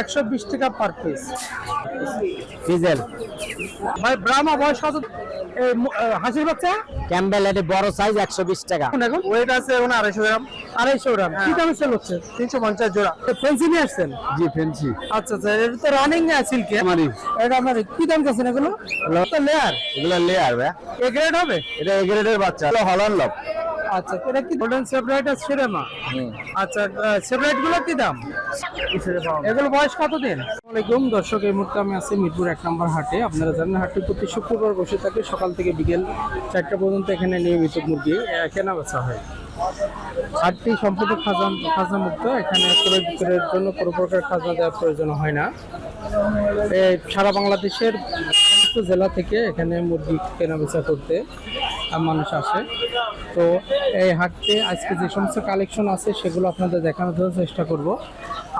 একশো বিশ। টাকা পার পিস ভাই ব্রাহ্মা বয়স কত? হাসির বাচ্চা? ক্যাম্বেল এটি বড় সাইজ একশো বিশ টাকা। এখন? ওয়েট আছে গ্রাম। আড়াইশো গ্রাম। কি দামে সেল হচ্ছে? তিনশো পঞ্চাশ জোড়া। ফেন্সি নিয়ে আসছেন? জি ফেন্সি আচ্ছা আচ্ছা এটা তো রানিং সিল্কে আমারই। এটা আপনার কি দাম চাচ্ছেন এগুলো? তো লেয়ার এগুলো লেয়ার ভাই এ গ্রেড হবে? এটা এ গ্রেডের বাচ্চা। হলো হলন লব আচ্ছা এটা কি গোল্ডেন সেপারেট আর সিনেমা আচ্ছা সেপারেটগুলো কি দাম? এগুলো বয়স কত দিন আসসালামাইকুম দর্শক এই মুহূর্তে আমি আছি মিরপুর এক নম্বর হাটে। আপনারা জানেন হাটটি প্রতি শুক্রবার বসে থাকে সকাল থেকে বিকেল চারটা পর্যন্ত এখানে নিয়মিত মুরগি কেনা বেচা হয়। হাটটি সম্পূর্ণ খাজা খাজা মুক্ত এখানে ক্রয় বিক্রয়ের জন্য কোনো প্রকার খাজা দেওয়ার প্রয়োজন হয় না। এই সারা বাংলাদেশের সমস্ত জেলা থেকে এখানে মুরগি কেনা বেচা করতে মানুষ আসে। তো এই হাটতে আজকে যে সমস্ত কালেকশন আছে সেগুলো আপনাদের দেখানোর জন্য চেষ্টা করব।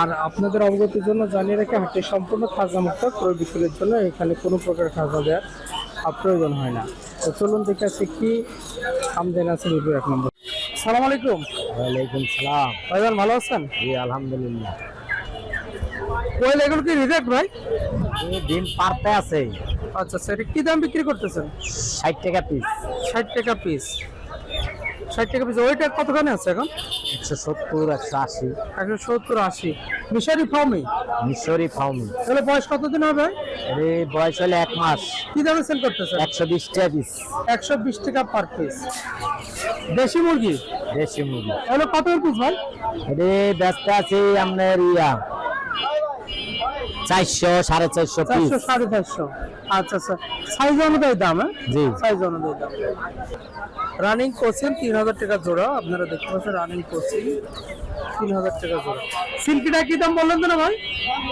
আর আপনাদের অবগতির জন্য জানিয়ে রেখে হাটটি সম্পূর্ণ খাজা মুক্ত ক্রয় বিক্রয়ের জন্য এখানে কোনো প্রকার খাজা দেওয়ার প্রয়োজন হয় না। তো চলুন দেখে আছে কি আমদানি আছে মিরপুর এক নম্বর। সালাম আলাইকুম। ওয়ালাইকুম সালাম। ভাইজান ভালো আছেন? জি আলহামদুলিল্লাহ। কোয়েল এগুলো কি রিজেক্ট ভাই? ডিম পারতে আছে। আচ্ছা সেটা কি দাম বিক্রি করতেছেন? ষাট টাকা পিস ষাট টাকা পিস ষাট টাকা পিস। ওইটা কতখানি আছে এখন? একশো সত্তর একশো আশি। একশো সত্তর আশি। মিশরি ফার্মি মিশরি ফাউমি তাহলে বয়স কতদিন হবে? এর বয়স হলে এক মাস। কি দামে সেল করতেছেন? একশো বিশ টাকা পিস একশো বিশ টাকা পার পিস দেশি মুরগি? দেশি মুরগি। এগুলো কত পিস ভাই? এটি ব্যস্ত আছে আপনার ইয়া। চারশো সাড়ে চারশো চারশো সাড়ে চারশো। আচ্ছা আচ্ছা। সাইজ অনুযায়ী দাম হ্যাঁ? জি। সাইজ অনুযায়ী দাম। রানিং কোচিং তিন হাজার টাকা জোড়া। আপনারা দেখতে পাচ্ছেন রানিং কোচিং তিন হাজার টাকা জোড়া। সিল্কিটা কি দাম বললেন তো না ভাই?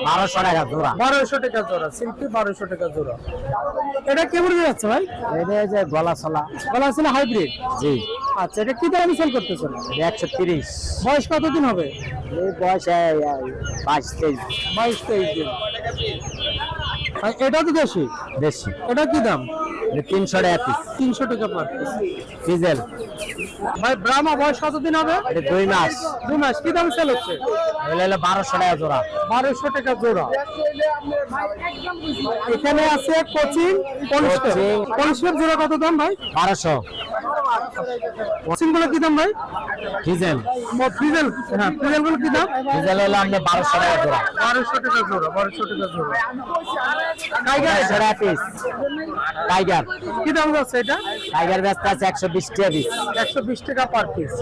বারোশো টাকা জোড়া। বারোশো টাকা জোড়া সিল্কি বারোশো টাকা জোড়া। এটা কেমন যাচ্ছে ভাই? এটা যে গলা সলা বলা ছিল হাইব্রিড জি। আচ্ছা এটা কি দামে সেল করতেছেন? একশো তিরিশ। বয়স কতদিন হবে? এই বয়স বাইশ তেইশ। বাইশ তেইশ দিন। এটা তো দেশি? বেশি এটা কি দাম? তিনশো টাকা পিস তিনশো টাকা পার পিস ডিজেল ভাই ব্রাহ্মা বয়স কতদিন হবে? এটা দুই মাস। দু মাস। কি দাম সেল হচ্ছে? হলো বারোশো টাকা জোড়া। বারোশো টাকা জোড়া। এখানে আছে কোচিং। পলিস্টার জোড়া কত দাম ভাই? বারোশো। কোচিংগুলো কি দাম ভাই? ডিজেল ফ্রিজেল হ্যাঁ ফ্রিজেলগুলো কি দাম? ডিজেল হলো আপনার বারোশো টাকা জোড়া। বারোশো টাকা জোড়া বারোশো টাকা জোড়া। টাইগার পিস টাইগার কি দাম যাচ্ছে এটা? টাইগার ব্যস্ত আছে একশো বিশ টাকা পিস একশো বিশ টাকা পার পিস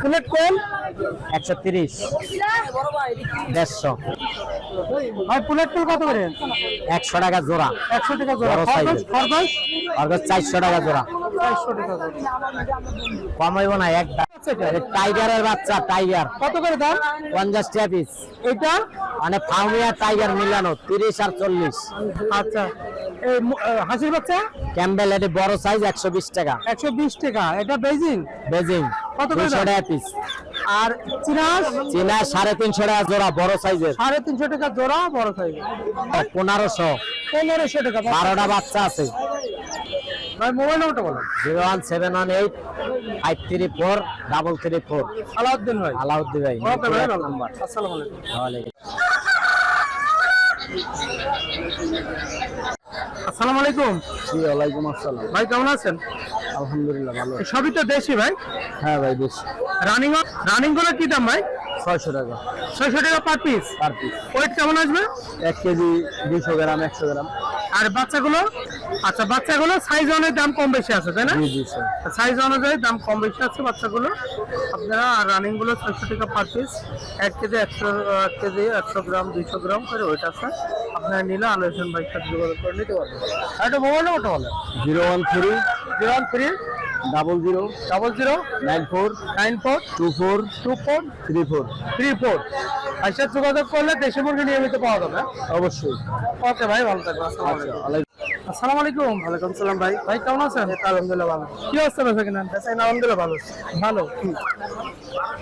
প্লেট কোন? একশো তিরিশ। দেড়শো। ভাই প্লেট কোন কত করে? একশো টাকা জোড়া। একশো টাকা জোড়া। খরগোশ খরগোশ? আর চারশো টাকা জোড়া। চারশো টাকা জোড়া। না এক আচ্ছা, এটা এটা টাইগারের বাচ্চা টাইগার কত করে দাম? পঞ্চাশ টাকা পিস এটা? মানে ফাউমিয়া টাইগার মিলানো তিরিশ আর চল্লিশ। আচ্ছা। এই হাসির বাচ্চা? ক্যাম্বেল এটি বড় সাইজ একশো বিশ টাকা। একশো বিশ টাকা। এটা বেজিং বেজিং কত করে টাকা পিস আর টাকা জোড়া বড় সাইজের টাকা জোড়া বড় পনেরোশো। পনেরোশো টাকা। বারোটা বাচ্চা আছে। ভাই মোবাইল নাম্বারটা বলো। Zero one seven one eight five three four double three four. Alauddin ভাই। আলাউদ্দিন ভাই নাম্বার আসসালামু আলাইকুম। ওয়ালাইকুম। আসসালামু আলাইকুম। জি ওয়ালাইকুম আসসালাম। ভাই কেমন আছেন? আলহামদুলিল্লাহ ভালো সবই তো দেশি ভাই? হ্যাঁ ভাই বেশ রানিং রানিংগুলো কি দাম ভাই? ছয়শো টাকা। ছয়শো টাকা per piece per piece weight কেমন আসবে? এক কেজি দুইশো গ্রাম একশো গ্রাম। আর বাচ্চাগুলো আচ্ছা বাচ্চাগুলো সাইজ অনুযায়ী দাম কম বেশি আছে তাই না? জি জি স্যার সাইজ অনুযায়ী দাম কম বেশি আছে বাচ্চাগুলো। আপনারা আর রানিংগুলো ছয়শো টাকা পার পিস এক কেজি একশো এক কেজি একশো গ্রাম দুইশো গ্রাম করে ওয়েট আছে। আপনারা নিলে আলোচন বাইক সাথে যোগাযোগ করে নিতে পারবেন। আর একটা মোবাইল নাম্বারটা বলে zero one three zero one three double zero double zero nine four nine four two four two four three four. Three four. আর সাথে যোগাযোগ করলে দেশি মুরগি নিয়মিত পাওয়া যাবে। অবশ্যই। ওকে ভাই ভালো থাকবেন আসসালামু আলাইকুম। আলাইকুম। ওয়ালাইকুম সালাম ভাই। ভাই কেমন আছেন? আলহামদুলিল্লাহ ভালো। কি অবস্থা বেচা কিনা? বেচা আলহামদুলিল্লাহ ভালো। ভালো।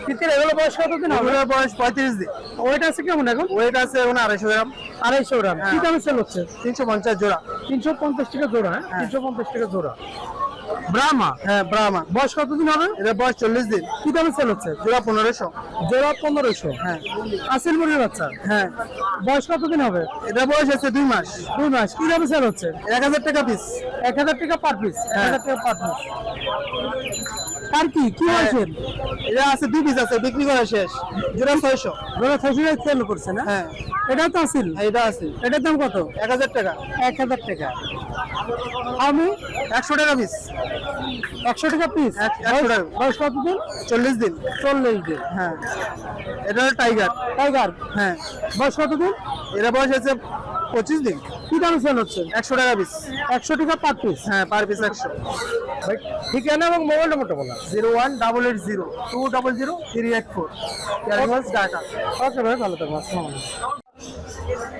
তিতির এগুলো বয়স কতদিন হবে? এগুলোর বয়স পঁয়ত্রিশ দিন। ওয়েট আছে কেমন এখন? ওয়েট আছে এখন আড়াইশো গ্রাম। আড়াইশো গ্রাম। কি দামে সেল হচ্ছে? তিনশো পঞ্চাশ জোড়া। তিনশো পঞ্চাশ টাকা জোড়া হ্যাঁ। তিনশো পঞ্চাশ টাকা জোড়া। ব্রাহ্মা? হ্যাঁ ব্রাহ্মা। বয়স কতদিন হবে? এটা বয়স চল্লিশ দিন। কি দামে সেল হচ্ছে? জোড়া পনেরোশো। জোড়া পনেরোশো? হ্যাঁ। আসিল মুরগির বাচ্চা? হ্যাঁ। বয়স কতদিন হবে? এটা বয়স আছে দুই মাস। দুই মাস। কি দামে সেল হচ্ছে? এক হাজার টাকা পিস এক হাজার টাকা পার পিস এক হ্যাঁ। হাজার টাকা পার পিস আর কি? কি হ্যাঁ। এটা আছে দুই পিস আছে বিক্রি করা শেষ। জোড়া ছয়শো। জোড়া ছশো সেল করছে না? হ্যাঁ। এটাও তো আসিল এটা আছে এটার দাম কত? এক হাজার টাকা। এক হাজার টাকা। আমি? একশো টাকা পিস একশো টাকা পিস এক- একশো টাকা। বয়স কতদিন চল্লিশ দিন। চল্লিশ দিন। হ্যাঁ। এটা হলো টাইগার টাইগার হ্যাঁ। বয়স কতদিন এটা বয়স আছে পঁচিশ দিন। কি দামে সেল হচ্ছে? একশো টাকা পিস একশো টাকা পার পিস হ্যাঁ পার পিস একশো। ঠিকানা এবং মোবাইল নম্বরটা বলা। Zero one double eight zero two double zero three eight four. Data okay ভাই ভালো থাকব আসসালামু আলাইকুম।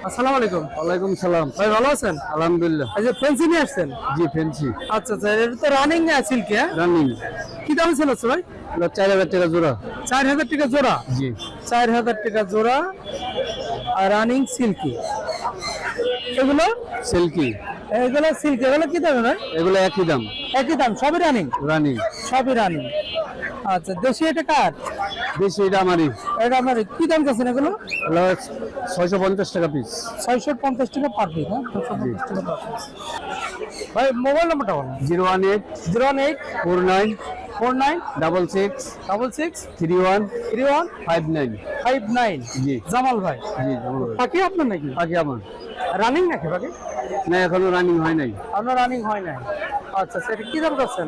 আসসালামু আলাইকুম। ওয়ালাইকুম সালাম। ভাই ভালো আছেন? আলহামদুলিল্লাহ। যে ফেন্সি নিয়ে আসছেন? জি ফেন্সি। আচ্ছা আচ্ছা এটা তো রানিং সিল্কি হ্যাঁ? রানিং কি দামে হচ্ছে ভাই? চার হাজার টাকা জোড়া। চার হাজার টাকা জোড়া? জি। চার হাজার টাকা জোড়া আর রানিং সিল্কি এগুলো? সিল্কি এগুলো সিল্কি এগুলো কি দামে ভাই? এগুলো একই দাম। একই দাম সবই রানিং রানিং সবই রানিং আচ্ছা দেশি এটা কার? বেশি এটা আমারই। এটা আপনার কি দাম চাচ্ছেন এগুলো? ছয়শো পঞ্চাশ টাকা পিস ছয়শো পঞ্চাশ টাকা পার পিস হ্যাঁ? পিস ভাই মোবাইল নাম্বারটা বলুন। Zero one eight zero one eight four nine four nine double six double six three one three one five nine. Five nine. জি। জামাল ভাই। জি জামাল। বাকি আপনার নাকি? বাকি আমার। রানিং নাকি বাকি? না এখনও রানিং হয় নাই। আপনার রানিং হয় না আচ্ছা সেটা কি দাম করছেন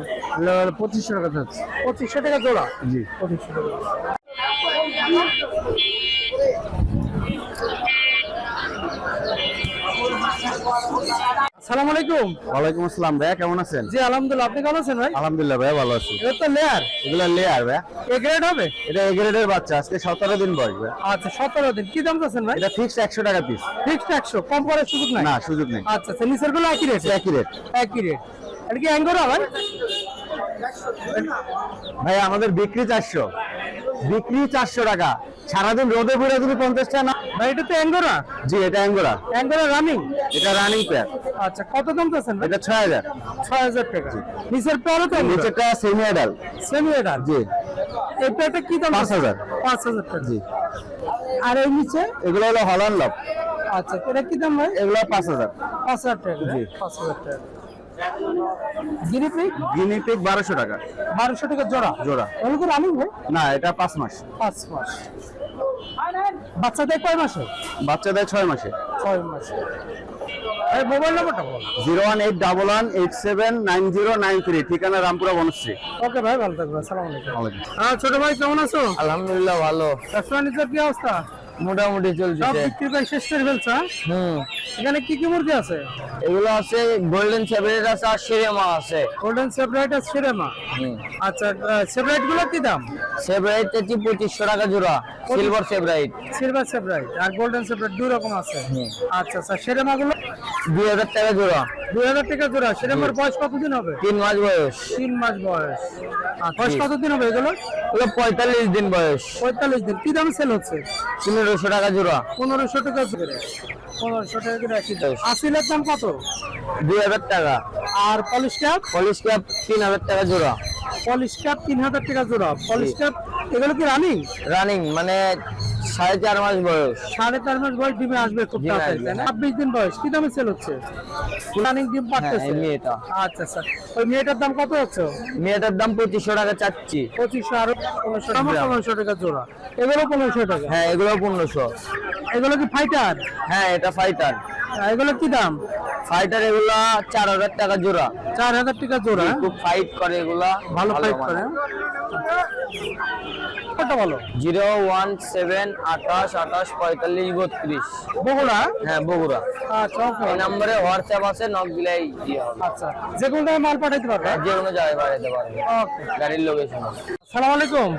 পঁচিশশো টাকা যাচ্ছে পঁচিশশো টাকা জোড়া? জি। পঁচিশশো টাকা আলাইকুম। ওয়ালাইকুম আসসালাম ভাইয়া কেমন আছেন? জি আলহামদুলিল্লাহ আপনি কেমন আছেন ভাই? আলহামদুলিল্লাহ ভাইয়া ভালো আছি। এটা তো লেয়ার এগুলো লেয়ার ভাইয়া। এ গ্রেড হবে? এটা এ গ্রেডের বাচ্চা আজকে সতেরো দিন বয়স আচ্ছা সতেরো দিন। কি দাম চাচ্ছেন ভাই? এটা ফিক্সড একশো টাকা পিস ফিক্সড একশো কম করার সুযোগ নাই? না সুযোগ নেই। আচ্ছা আচ্ছা নিচেরগুলো একই রেট একই রেট একই রেট এটা কি অ্যাঙ্গোরা ভাই ভাই আমাদের বিক্রি চারশো। বিক্রি চারশো টাকা। সারাদিন রোদে পুরে যদি পঞ্চাশ টাকা না ভাই এটা তো অ্যাঙ্গোরা জি এটা অ্যাঙ্গোরা অ্যাঙ্গোরা রানিং এটা রানিং পেয়ার আচ্ছা কত দাম চাচ্ছেন এটা ছয় হাজার। ছয় হাজার টাকা। নিচের পেয়ারও তো নিচের নিচেরটা সেমি অ্যাডাল সেমি এডার জি। এই পেয়ারটা কি দাম পাঁচ হাজার। পাঁচ হাজার টাকা। জি। আর এই নিচে? এগুলো হলো হল্যান্ড লব আচ্ছা এটা কি দাম ভাই? এগুলো পাঁচ হাজার। পাঁচ হাজার টাকা। জি। পাঁচ হাজার টাকা। গিরিপিক গিনি পিক বারোশো টাকা। বারোশো টাকা জোড়া? জোড়া। এগুলো কি রানিং ভাই না এটা পাঁচ মাস। পাঁচ মাস। বাচ্চাদের কয় মাসে? বাচ্চা দেয় ছয় মাসে। ছয় মাসে। মোবাইল নাম্বারটা বল। Zero one eight double one eight seven nine zero nine three ঠিকানা রামপুরা বনশ্রী। ওকে ভাই ভালো থাকবে আসসালামু আলাইকুম। হ্যাঁ ছোট ভাই কেমন আছো? আলহামদুলিল্লাহ ভালো। ব্যবসা বাণিজ্যের কি অবস্থা? মোটামুটি সব চলছে বিক্রি প্রায় শেষ করে ফেলছো হ্যাঁ? হুম। এখানে কি কি মুরগি আছে? এগুলো আছে গোল্ডেন সেপারেট আছে আর সিরেমা আছে। গোল্ডেন সেপারেট আর সেরেমা আচ্ছা সেপারেটগুলো কি দাম? সেভরাইট হচ্ছে পঁচিশশো টাকা জোড়া সিলভার সেভরাইট সিলভার সেপারেট আর গোল্ডেন সেপারেট দুই রকম আছে। আচ্ছা আচ্ছা সেরেমা গুলো দুই হাজার টাকা জোড়া। দুই হাজার টাকা জোড়া সিনেমার বয়স কতদিন হবে? তিন মাস বয়স। তিন মাস বয়স। আচ্ছা, বয়স কতদিন হবে এগুলো? এগুলো পঁয়তাল্লিশ দিন বয়স। পঁয়তাল্লিশ দিন। কি দাম সেল হচ্ছে? পনেরোশো টাকা জোড়া। পনেরোশো টাকা করে পনেরোশো টাকা করে একই দাম আসিলের দাম কত? দুই হাজার টাকা। আর পলিশ ক্যাপ পলিশ ক্যাপ তিন হাজার টাকা জোড়া। পলিশ ক্যাপ তিন হাজার টাকা জোড়া। পলিশ ক্যাপ এগুলো কি রানিং রানিং মানে সাড়ে চার মাস বয়স। সাড়ে চার মাস বয়স ডিমে আসবে খুব তাড়াতাড়ি। ছাব্বিশ দিন বয়স কি দামে সেল হচ্ছে? রানিং ডিম পাচ্ছে হ্যাঁ, মেয়েটা। আচ্ছা আচ্ছা। ওই মেয়েটার দাম কত হচ্ছে? মেয়েটার দাম পঁচিশশো টাকা চাচ্ছি। পঁচিশশো আরও পনেরোশো টাকা। পনেরোশো টাকা জোড়া। এগুলো পনেরোশো টাকা? হ্যাঁ এগুলো পনেরোশো। এগুলো কি ফাইটার হ্যাঁ এটা ফাইটার এগুলো কি দাম? ফাইটার এগুলা চার হাজার টাকা জোড়া। চার হাজার টাকা জোড়া। খুব ফাইট করে এগুলা। ভালো ফাইট করে। কত বলো? জিরো ওয়ান সেভেন আঠাশ আঠাশ পঁয়তাল্লিশ বত্রিশ। বগুড়া? হ্যাঁ বগুড়া। আচ্ছা এই নম্বরে হোয়াটসঅ্যাপ আছে নক দিলেই আচ্ছা যে কোনো টাইমে মাল পাঠাইতে পারবে? যে কোনো জায়গায় বাড়াতে পারবে। গাড়ির লোকেশন সালাম আলাইকুম।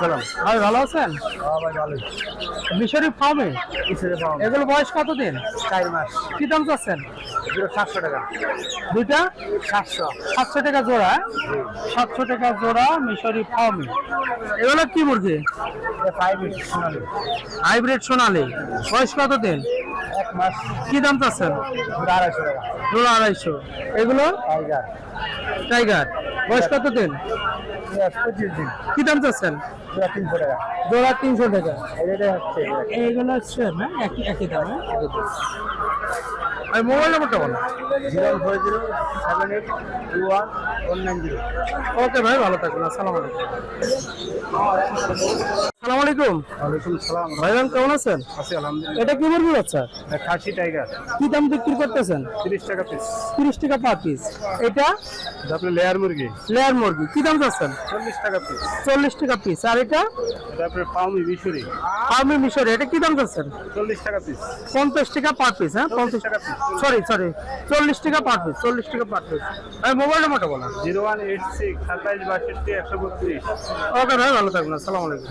সালাম। ভাই ভালো আছেন? মিশরি ফার্মে? এগুলো বয়স কতদিন? চার মাস। কি দাম চাচ্ছেন? সাতশো টাকা। দুইটা? সাতশো। সাতশো টাকা জোড়া। সাতশো টাকা জোড়া মিশরি ফার্মে এগুলো কি মুরগি? হাইব্রিড সোনালি। বয়স কতদিন এক কি দাম চাচ্ছেন? জোড়া আড়াইশো। এগুলো? টাইগার বয়স কত দিন? দিন কি দাম চাচ্ছেন? জোড়া তিনশো টাকা। এইগুলো হচ্ছে, না, একই একই দাম হ্যাঁ? আর মোবাইল নাম্বারটা বলো zero four zero seven eight two one okay ভাই ভালো থাকবেন আসসালামু আলাইকুম। আসসালামু আলাইকুম। ওয়ালাইকুম সালাম। ভাইজান কেমন আছেন? আছি আলহামদুলিল্লাহ। এটা কি মুরগি বাচ্চা? খাসি টাইগার। কি দাম বিক্রি করতেছেন? তিরিশ টাকা পিস তিরিশ টাকা পার পিস এটা? তারপরে লেয়ার মুরগি। লেয়ার মুরগি। কি দাম চাচ্ছেন? চল্লিশ টাকা পিস চল্লিশ টাকা পিস আর এটা? তারপরে পাউমি মিশুরি। ফার্মি মিশর। এটা কি দাম চাচ্ছেন? চল্লিশ টাকা পিস পঞ্চাশ টাকা পার পিস হ্যাঁ? পঞ্চাশ টাকা piece। সরি সরি চল্লিশ টাকা পার পিস চল্লিশ টাকা পার পিস ভাই মোবাইল নাম্বারটা বলো। জিরো ওয়ান এইট সিক্স সাতাইশ বাষট্টি একশো বত্রিশ। ওকে ভাই ভালো থাকবেন। আসসালামু আলাইকুম।